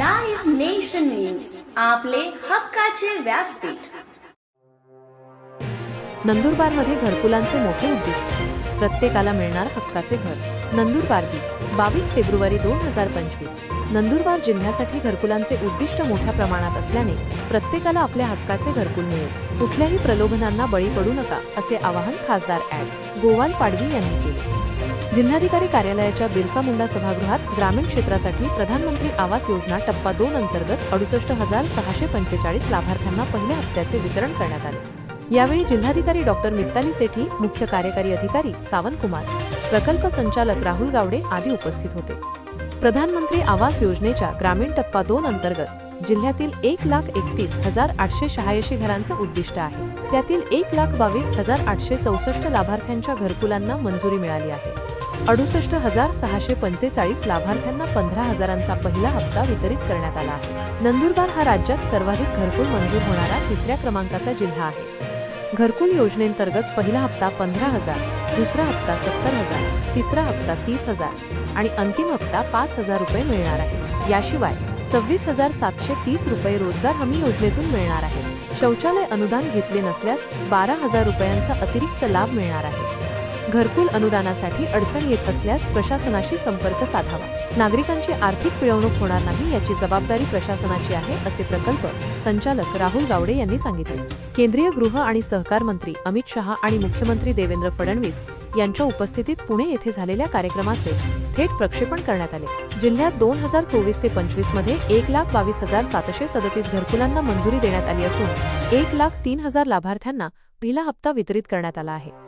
News आपले हक्काचे व्यासपीठ. नंदुरबारमध्ये घरकुलांचे मोठे उद्दिष्ट. प्रत्येकाला मिळणार हक्काचे घर. नंदुरबार बी बावीस फेब्रुवारी दोन हजार पंचवीस. नंदुरबार जिल्ह्यासाठी घरकुलांचे उद्दिष्ट मोठ्या प्रमाणात असल्याने प्रत्येकाला आपल्या हक्काचे घरकुल मिळेल. कुठल्याही प्रलोभनांना बळी पडू नका असे आवाहन खासदार ऍड गोवाल पाडवी यांनी केले. जिल्हाधिकारी कार्यालयाच्या बिरसा मुंडा सभागृहात ग्रामीण क्षेत्रासाठी प्रधानमंत्री आवास योजना टप्पा दोन अंतर्गत अडुसष्ट हजार सहाशे पंचेचाळीस लाभार्थ्यांना पहिल्या हप्त्याचे वितरण करण्यात आले. यावेळी जिल्हाधिकारी डॉक्टर मित्ताली सेठी मुख्य कार्यकारी अधिकारी सावंत कुमार प्रकल्प संचालक राहुल गावडे आदी उपस्थित होते. प्रधानमंत्री आवास योजनेच्या ग्रामीण टप्पा दोन अंतर्गत जिल्ह्यातील एक लाख एकतीस हजार आठशे शहाऐंशी घरांचं उद्दिष्ट आहे. त्यातील एक लाख बावीस हजार आठशे चौसष्ट लाभार्थ्यांच्या घरकुलांना मंजुरी मिळाली आहे. अडुसष्ट हजार सहाशे पंचेचाळीस लाभार्थ्यांना पंधरा हजारांचा पहिला हप्ता वितरित करण्यात आला आहे. नंदुरबार हा राज्यात सर्वाधिक घरकुल मंजूर होणारा तिसऱ्या क्रमांकाचा जिल्हा आहे. घरकुल योजनेंतर्गत पहिला हप्ता पंधरा हजार दुसरा हप्ता सत्तर हजार तिसरा हप्ता तीस हजार आणि अंतिम हप्ता पाच हजार रुपये मिळणार आहे. याशिवाय सव्वीस हजार सातशे तीस रुपये रोजगार हमी योजनेतून मिळणार आहे. शौचालय अनुदान घेतले नसल्यास बारा हजार रुपयांचा अतिरिक्त लाभ मिळणार आहे. घरकुल अनुदानासाठी अडचण येत असल्यास प्रशासनाशी संपर्क साधावा. नागरिकांची आर्थिक पिळवणूक होणार नाही याची जबाबदारी प्रशासनाची आहे असे प्रकल्प संचालक राहुल गावडे यांनी सांगितले. केंद्रीय गृह आणि सहकार मंत्री अमित शहा आणि मुख्यमंत्री देवेंद्र फडणवीस यांच्या उपस्थितीत पुणे येथे झालेल्या कार्यक्रमाचे थेट प्रक्षेपण करण्यात आले. जिल्ह्यात दोन हजार चोवीस ते पंचवीसमध्ये एक लाख बावीस हजार सातशे सदतीस घरकुलांना मंजुरी देण्यात आली असून एक लाख तीन हजार लाभार्थ्यांना पहिला हप्ता वितरित करण्यात आला आहे.